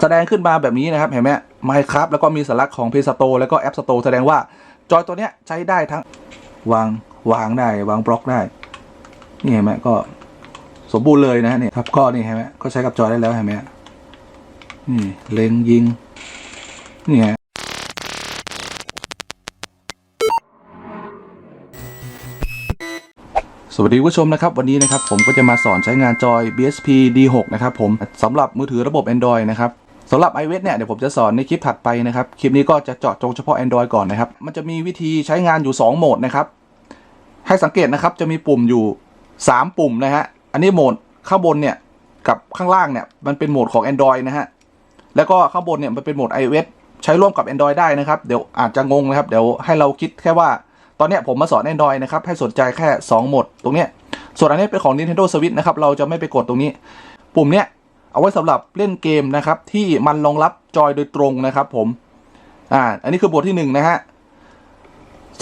แสดงขึ้นมาแบบนี้นะครับเห็นไหม Minecraft แล้วก็มีสัญลักษณ์ของ Play Store แล้วก็ App Store แสดงว่าจอยตัวเนี้ยใช้ได้ทั้งวางวางได้วางบล็อกได้นี่เห็นไหมก็สมบูรณ์เลยนะฮะนี่ครับก็นี่เห็นไหมก็ใช้กับจอยได้แล้วเห็นไหมนี่เล็งยิงนี่ฮะสวัสดีผู้ชมนะครับ วันนี้นะครับผมก็จะมาสอนใช้งานจอย BSP D6 นะครับผมสำหรับมือถือระบบ Android นะครับ สำหรับ iOS เนี่ยเดี๋ยวผมจะสอนในคลิปถัดไปนะครับ คลิปนี้ก็จะเจาะจงเฉพาะ Android ก่อนนะครับ มันจะมีวิธีใช้งานอยู่ 2 โหมดนะครับ ให้สังเกตนะครับจะมีปุ่มอยู่ 3 ปุ่มนะฮะ อันนี้โหมดข้างบนเนี่ยกับข้างล่างเนี่ยมันเป็นโหมดของ Android นะฮะ แล้วก็ข้างบนเนี่ยมันเป็นโหมด iOS ใช้ร่วมกับ Android ได้นะครับ เดี๋ยวอาจจะงงนะครับ เดี๋ยวให้เราคิดแค่ว่า ตอนเนี้ยผมมาสอน Android นะครับให้สนใจแค่ 2 โหมดตรงเนี้ย ส่วนอันนี้เป็นของ Nintendo Switch นะครับ เราจะไม่ไปกดตรงนี้ ปุ่มเนี้ย เอาไว้สำหรับเล่นเกมนะครับ ที่มันรองรับจอยโดยตรงนะครับ ผม อ่า อันนี้คือบทที่1นะฮะ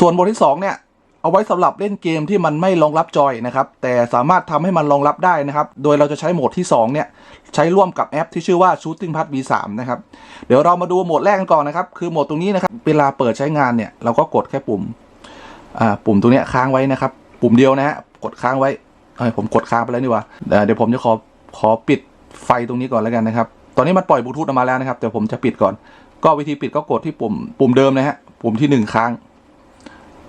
ส่วนบทที่2เนี่ย เอาไว้สำหรับเล่นเกมที่มันไม่รองรับจอยนะครับ แต่สามารถทำให้มันรองรับได้นะครับ โดยเราจะใช้โหมดที่ 2 เนี่ย ใช้ร่วมกับแอปที่ชื่อว่า Shooting Path V3 นะครับ เดี๋ยวเรามาดูโหมดแรกกันก่อนนะครับ คือโหมดตรงนี้นะครับ เวลาเปิดใช้งานเนี่ย เราก็กดแค่ปุ่ม อ่า ปุ่มตรงนี้ค้างไว้นะครับ ปุ่มเดียวนะฮะ กดค้างไว้เอ้ยผมกดค้างไปแล้วนี่วะเดี๋ยวผมจะขอ ขอปิด ไฟตรงนี้ก่อนแล้วกันนะครับ ตอนนี้มันปล่อยบลูทูธออกมาแล้วนะครับ แต่ผมจะปิดก่อน ก็วิธีปิดก็กดที่ปุ่มปุ่มเดิมนะฮะ ปุ่มที่หนึ่งค้าง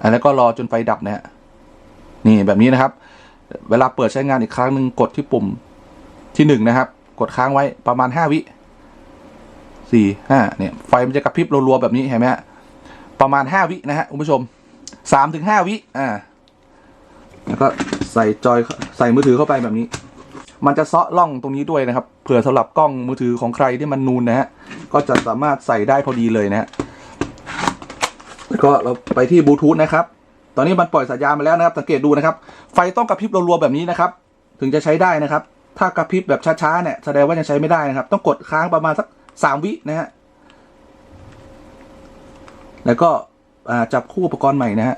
อ่าแล้วก็รอจนไฟดับนะฮะ นี่แบบนี้นะครับ เวลาเปิดใช้งานอีกครั้งหนึ่งกดที่ปุ่มที่หนึ่งนะครับ กดค้างไว้ประมาณห้าวิสี่ห้าเนี่ย ไฟมันจะกระพริบรัวๆแบบนี้เห็นไหมฮะ ประมาณห้าวินะฮะคุณผู้ชมสามถึงห้าวิ อ่า แล้วก็ใส่จอยใส่มือถือเข้าไปแบบนี้ มันจะเซาะล่องตรงนี้ด้วยนะครับ เผื่อสำหรับกล้องมือถือของใครที่มันนูนนะฮะ ก็จะสามารถใส่ได้พอดีเลยนะฮะ แล้วก็เราไปที่บลูทูธนะครับ ตอนนี้มันปล่อยสัญญาณมาแล้วนะครับ สังเกตดูนะครับ ไฟต้องกระพริบรัวๆแบบนี้นะครับ ถึงจะใช้ได้นะครับ ถ้ากระพริบแบบช้าๆเนี่ยแสดงว่ายังใช้ไม่ได้นะครับ ต้องกดค้างประมาณสักสามวินะฮะ แล้วก็จับคู่อุปกรณ์ใหม่นะฮะ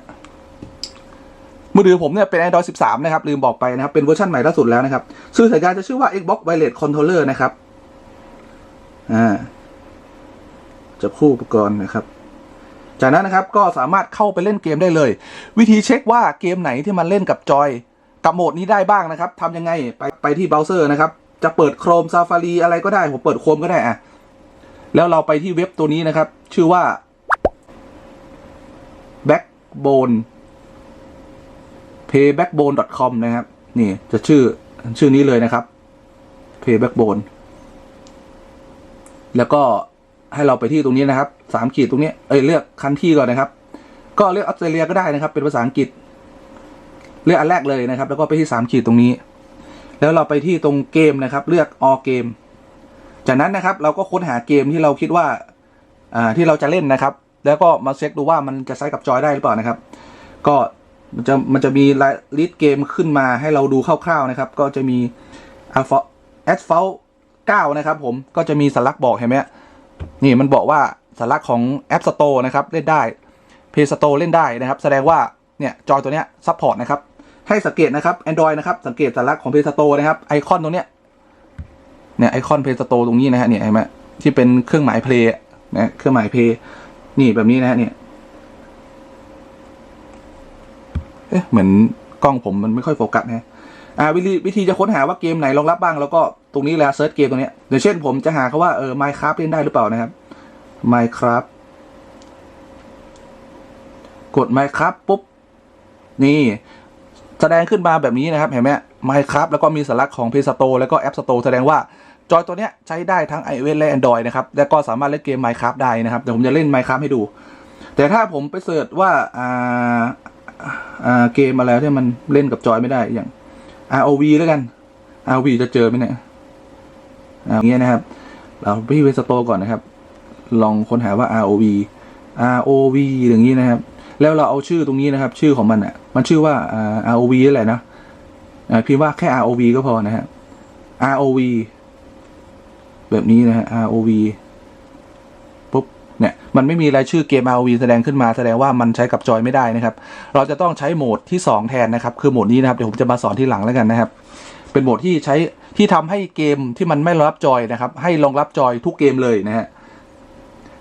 มือถือผมเนี่ยเป็น Android 13 นะครับ ลืมบอกไปนะครับ เป็นเวอร์ชันใหม่ล่าสุดแล้วนะครับ ชื่อสัญญาณจะชื่อว่า Xbox Wireless Controller นะครับ อ่าจับคู่อุปกรณ์นะครับ จากนั้นนะครับก็สามารถเข้าไปเล่นเกมได้เลย วิธีเช็คว่าเกมไหนที่มันเล่นกับจอยกับโหมดนี้ได้บ้างนะครับทำยังไงไปไปที่เบราว์เซอร์นะครับ จะเปิด Chrome Safari อะไรก็ได้ ผมเปิด Chrome ก็ได้อะแล้วเราไปที่เว็บตัวนี้นะครับ ชื่อว่า backbone paybackbone.com นะครับ นี่จะชื่อชื่อนี้เลยนะครับ paybackbone แล้วก็ให้เราไปที่ตรงนี้นะครับสามขีดตรงนี้ เอ้ยเลือกคันที่ก่อนนะครับ ก็เลือกออสเตรเลียก็ได้นะครับ เป็นภาษาอังกฤษ เลือกอันแรกเลยนะครับ แล้วก็ไปที่สามขีดตรงนี้ แล้วเราไปที่ตรงเกมนะครับ เลือก all game จากนั้นนะครับ เราก็ค้นหาเกมที่เราคิดว่า อ่าที่เราจะเล่นนะครับ แล้วก็มาเช็คดูว่ามันจะใช้กับจอยได้หรือเปล่านะครับ ก็ มันจะมันจะมีลิสต์เกมขึ้นมาให้เราดูคร่าวๆนะครับ ก็จะมี Alpha Asphalt 9นะครับผมก็จะมีสัญลักษณ์บอกเห็นไหมนี่มันบอกว่าสัญลักษณ์ของ App Store นะครับเล่นได้ Play Store เล่นได้นะครับ แสดงว่าเนี่ยจอยตัวเนี้ยซัพพอร์ตนะครับ ให้สังเกตนะครับ Android นะครับ สังเกตสัญลักษณ์ของ Play Store นะครับไอคอนตรงเนี้ยเนี่ยไอคอน Play Store ตรงนี้นะฮะเนี่ยเห็นไหมที่เป็นเครื่องหมาย Play นะเครื่องหมาย Play นี่แบบนี้นะฮะเนี่ย เอ๊ะเหมือนกล้องผมมันไม่ค่อยโฟกัสนะอ่าวิธีวิธีจะค้นหาว่าเกมไหนรองรับบ้าง แล้วก็ตรงนี้แหละเซิร์ชเกมตรงนี้อย่างเช่นผมจะหาเขาว่าเออ Minecraft เล่นได้หรือเปล่านะครับ Minecraft กด Minecraft ปุ๊บ นี่ แสดงขึ้นมาแบบนี้นะครับ เห็นไหม Minecraft แล้วก็มีสัญลักษณ์ของ Play Store แล้วก็ App Store แสดงว่าจอยตัวเนี้ยใช้ได้ทั้ง iOS และ Android นะครับ แล้วก็สามารถเล่นเกม Minecraft ได้นะครับ เดี๋ยวผมจะเล่น Minecraft ให้ดู แต่ถ้าผมไปเสิร์ชว่าอ่า เกมอะไรที่มันเล่นกับจอยไม่ได้อย่าง ROV แล้วกัน ROV จะเจอไหมเนี่ยอ่าอย่างเงี้ยนะครับ เราไปที่เว็บสโตก่อนนะครับ ลองค้นหาว่า ROV ROV อย่างนี้นะครับ แล้วเราเอาชื่อตรงนี้นะครับ ชื่อของมันอะ มันชื่อว่าอ่า ROV นั่นแหละนะอ่าพิมพ์ว่าแค่ ROV ก็พอนะฮะ ROV แบบนี้นะฮะ ROV เนี่ยมันไม่มีรายชื่อเกม ROV แสดงขึ้นมาแสดงว่ามันใช้กับจอยไม่ได้นะครับ เราจะต้องใช้โหมดที่ 2 แทนนะครับคือโหมดนี้นะครับเดี๋ยวผมจะมาสอนที่หลังแล้วกันนะครับ เป็นโหมดที่ใช้ที่ทำให้เกมที่มันไม่รองรับจอยนะครับ ให้รองรับจอยทุกเกมเลยนะฮะ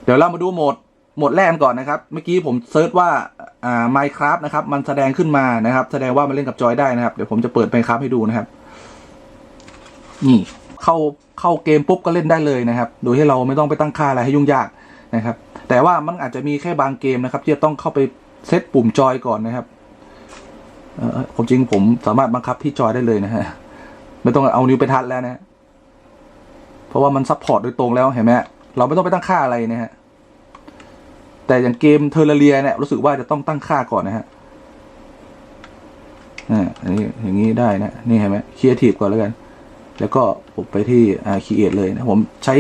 เดี๋ยวเรามาดูโหมดโหมดแรกก่อนนะครับ เมื่อกี้ผมเซิร์ชว่าอ่า Minecraft นะครับ มันแสดงขึ้นมานะครับ แสดงว่ามันเล่นกับจอยได้นะครับ เดี๋ยวผมจะเปิด Minecraft ให้ดูนะครับ นี่เข้าเข้าเกมปุ๊บก็เล่นได้เลยนะครับ โดยที่เราไม่ต้องไปตั้งค่าอะไรให้ยุ่งยาก นะครับ แต่ว่ามันอาจจะมีแค่บางเกมนะครับที่จะต้องเข้าไปเซตปุ่มจอยก่อนนะครับผมจริงผมสามารถบังคับที่จอยได้เลยนะฮะไม่ต้องเอานิ้วไปทัดแล้วนะ เพราะว่ามันซัพพอร์ตโดยตรงแล้วเห็นไหมเราไม่ต้องไปตั้งค่าอะไรนะฮะแต่อย่างเกมเทอร์เรียเนี่ยรู้สึกว่าจะต้องตั้งค่าก่อนนะฮะอ่าอันนี้อย่างนี้ได้นะ นี่เห็นไหมครีเอทีฟก่อนแล้วกัน แล้วก็ผมไปที่อ่าครีเอทเลยนะ ผมใช้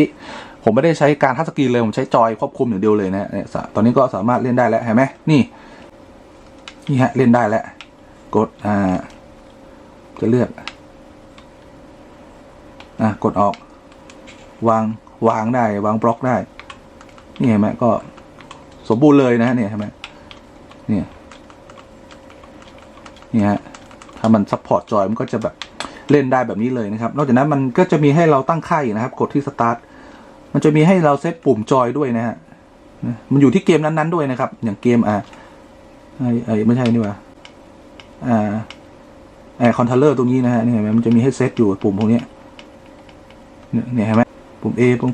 ผมไม่ได้ใช้การทัชสกรีนเลยผมใช้จอยควบคุมอย่างเดียวเลยนะเนี่ยตอนนี้ก็สามารถเล่นได้แล้วเห็นไหมนี่นี่ฮะเล่นได้แล้วกดอ่าจะเลือกอะกดออกวางวางได้วางบล็อกได้ นี่เห็นไหมก็สมบูรณ์เลยนะฮะเนี่ยเห็นไหมเนี่ยนี่ฮะถ้ามันซัพพอร์ตจอยมันก็จะแบบเล่นได้แบบนี้เลยนะครับ นอกจากนั้นมันก็จะมีให้เราตั้งค่าอีกนะครับ กดที่สตาร์ท มันจะมีให้เราเซตปุ่มจอยด้วยนะฮะมันอยู่ที่เกมนั้นๆด้วยนะครับ อย่างเกมอ่าไอ้ไอ้ไม่ใช่นี่ว่าอ่าไอคอนโทรลเลอร์ตรงนี้นะฮะนี่เห็นไหมมันจะมีให้เซตอยู่ปุ่มพวกนี้เนี่ยเห็นไหมปุ่ม A ปุ่ม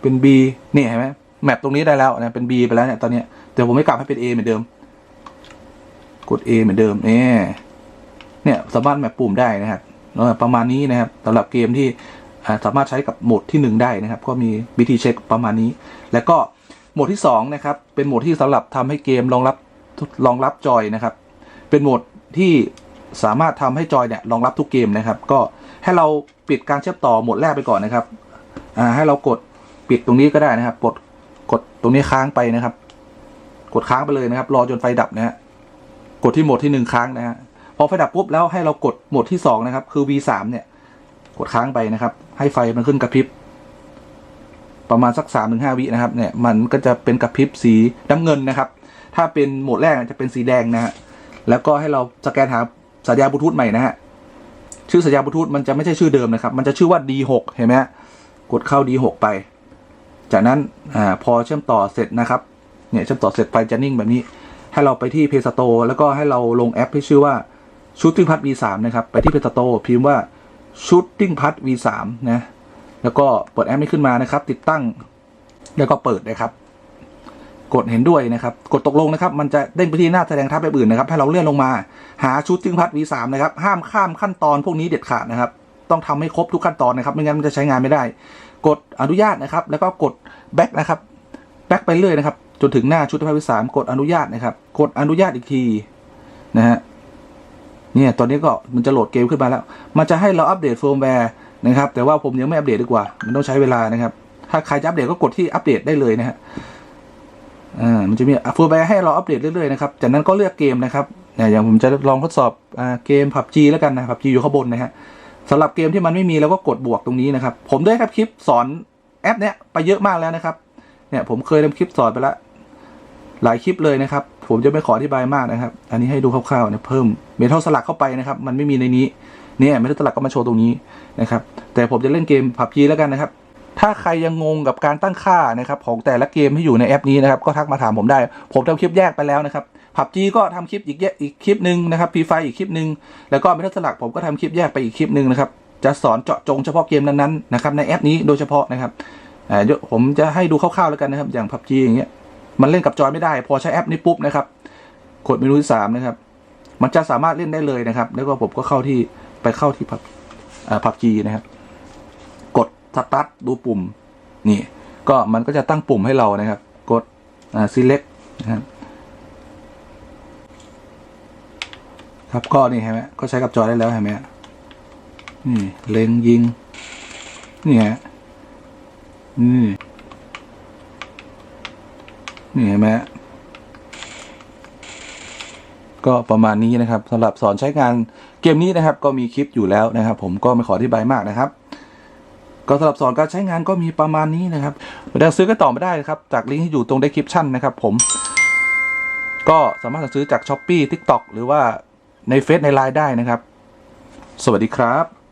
เป็น B เนี่ยเห็นไหมแมปตรงนี้ได้แล้วนะเป็น B ไปแล้วเนี่ยตอนเนี้ยแต่ผมไม่กลับให้เป็น A เหมือนเดิม กด A เหมือนเดิมเนี่ยเนี่ยสามารถแมปปุ่มได้นะครับประมาณนี้นะครับสำหรับเกมที่ สามารถใช้กับโหมดที่หนึ่งได้นะครับ ก็มีวิธีเช็คประมาณนี้ แล้วก็โหมดที่สองนะครับเป็นโหมดที่สำหรับทำให้เกมรองรับรองรับจอยนะครับ เป็นโหมดที่สามารถทำให้จอยเนี่ยรองรับทุกเกมนะครับ ก็ให้เราปิดการเชื่อมต่อโหมดแรกไปก่อนนะครับให้เรากดปิดตรงนี้ก็ได้นะครับ กดกดตรงนี้ค้างไปนะครับ กดค้างไปเลยนะครับ รอจนไฟดับนะฮะกดที่โหมดที่หนึ่งค้างนะฮะพอไฟดับปุ๊บแล้วให้เรากดโหมดที่สองนะครับคือ V3 เนี่ย กดค้างไปนะครับ ให้ไฟมันขึ้นกระพริบ ประมาณสักสามถึงห้าวินะครับ เนี่ยมันก็จะเป็นกระพริบสีน้ำเงินนะครับ ถ้าเป็นโหมดแรกจะเป็นสีแดงนะฮะแล้วก็ให้เราสแกนหาสัญญาณบลูทูธใหม่นะฮะชื่อสัญญาณบลูทูธมันจะไม่ใช่ชื่อเดิมนะครับ มันจะชื่อว่า D6 เห็นไหมกดเข้า D6 ไป จากนั้นอ่าพอเชื่อมต่อเสร็จนะครับเนี่ยเชื่อมต่อเสร็จไฟจะนิ่งแบบนี้ ให้เราไปที่ Play Store แล้วก็ให้เราลงแอปที่ชื่อว่า Shooting Pad V3 นะครับ ไปที่ Play Store พิมพ์ว่า Shooting Pad V3 นะ แล้วก็เปิดแอปนี้ขึ้นมานะครับ ติดตั้งแล้วก็เปิดนะครับ กดเห็นด้วยนะครับ กดตกลงนะครับ มันจะเด้งไปที่หน้าแสดงทับแบบอื่นนะครับ ให้เราเลื่อนลงมา หาชุดติ้งพัด V3 นะครับ ห้ามข้ามขั้นตอนพวกนี้เด็ดขาดนะครับ ต้องทำให้ครบทุกขั้นตอนนะครับ ไม่งั้นมันจะใช้งานไม่ได้ กดอนุญาตนะครับ แล้วก็กดแบ็กนะครับ แบ็กไปเรื่อยนะครับ จนถึงหน้าชุดติ้งพัด V3 กดอนุญาตนะครับ กดอนุญาตอีกทีนะฮะ เนี่ยตอนนี้ก็มันจะโหลดเกมขึ้นมาแล้ว มันจะให้เราอัปเดตเฟิร์มแวร์นะครับแต่ว่าผมยังไม่อัปเดตดีกว่า มันต้องใช้เวลานะครับ ถ้าใครจะอัปเดตก็กดที่อัปเดตได้เลยนะฮะอ่ามันจะมีเฟิร์มแวร์ให้เราอัปเดตเรื่อยๆนะครับจากนั้นก็เลือกเกมนะครับเนี่ยอย่างผมจะลองทดสอบอเกม PUBG แล้วกันนะ PUBG อยู่ข้างบนนะฮะสำหรับเกมที่มันไม่มีเราก็กดบวกตรงนี้นะครับ ผมได้ครับคลิปสอนแอปเนี้ยไปเยอะมากแล้วนะครับเนี่ยผมเคยทำคลิปสอนไปแล้ว หลายคลิปเลยนะครับ ผมจะไม่ขออธิบายมากนะครับ อันนี้ให้ดูคร่าวๆเนี่ยเพิ่มเมทัลสลักเข้าไปนะครับ มันไม่มีในนี้เนี่ยเมทัลสลักก็มาโชว์ตรงนี้นะครับ แต่ผมจะเล่นเกม PUBG แล้วกันนะครับ ถ้าใครยังงงกับการตั้งค่านะครับของแต่ละเกมที่อยู่ในแอปนี้นะครับ ก็ทักมาถามผมได้ ผมทำคลิปแยกไปแล้วนะครับ PUBG ก็ทำคลิปอีกแยกอีกคลิปหนึ่งนะครับ p ีไฟอีกคลิปหนึ่งแล้วก็เมทัลสลักผมก็ทำคลิปแยกไปอีกคลิปหนึ่งนะครับจะสอนเจาะจงเฉพาะเกมนั้นๆนะครับในแอปนี้โดยเฉพาะนะครับเดี๋ยวผมจะให้ดูคร่าวๆแล้วกันนะครับ อย่าง PUBG อย่างเงี้ย มันเล่นกับจอยไม่ได้ พอใช้แอปนี้ปุ๊บนะครับ กดเมนูที่สามนะครับ มันจะสามารถเล่นได้เลยนะครับ แล้วก็ผมก็เข้าที่ไปเข้าที่พับอ่าพับจีนะครับ กดสตาร์ทดูปุ่ม นี่ ก็มันก็จะตั้งปุ่มให้เรานะครับ กดอ่า select นะครับครับก็นี่เห็นไหมก็ใช้กับจอยได้แล้วเห็นไหมฮะนี่เล็งยิง นี่ฮะนี่ นี่เห็นไหมก็ประมาณนี้นะครับสำหรับสอนใช้งานเกมนี้นะครับ ก็มีคลิปอยู่แล้วนะครับ ผมก็ไม่ขออธิบายมากนะครับ ก็สำหรับสอนการใช้งานก็มีประมาณนี้นะครับเดี๋ยวซื้อก็ต่อไม่ได้นะครับ จากลิงก์ที่อยู่ตรง description นะครับ ผม ก็สามารถสั่งซื้อจาก s h อ p e e TikTok หรือว่าในเฟซในไลน์ได้นะครับ สวัสดีครับ